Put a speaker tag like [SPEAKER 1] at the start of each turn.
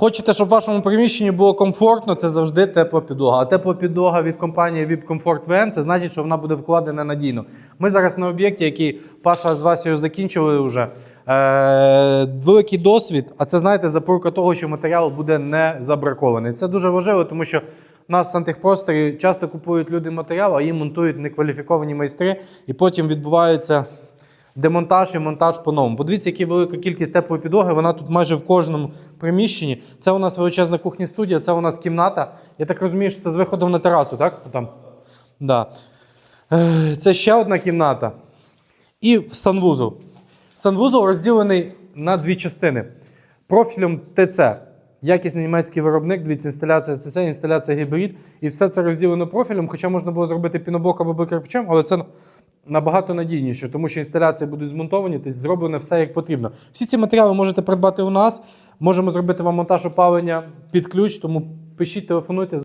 [SPEAKER 1] Хочете, щоб в вашому приміщенні було комфортно, це завжди тепла підлога. А тепла підлога від компанії VIP Comfort VN, це значить, що вона буде вкладена надійно. Ми зараз на об'єкті, який Паша з Васею закінчили вже. Е, великий досвід, а це знаєте, запорука того, що матеріал буде не забракований. Це дуже важливо, тому що у нас в сантехпросторі часто купують люди матеріал, а їм монтують некваліфіковані майстри, і потім відбувається демонтаж і монтаж по-новому. Подивіться, яка велика кількість теплої підлоги. Вона тут майже в кожному приміщенні. Це у нас величезна кухня студія, це у нас кімната. Я так розумію, що це з виходом на терасу, так? Там. Да. Е, Це ще одна кімната. І санвузол. Санвузол розділений на дві частини. Профілем ТЦ. Якісний німецький виробник, дивіться, інсталяція ТЦ, інсталяція гібрид. І все це розділено профілем, хоча можна було зробити піноблок або кирпичем, але це набагато надійніше, тому що інсталяції будуть змонтовані, тобто зроблено все як потрібно. Всі ці матеріали можете придбати у нас. Можемо зробити вам монтаж опалення під ключ, тому пишіть, телефонуйте.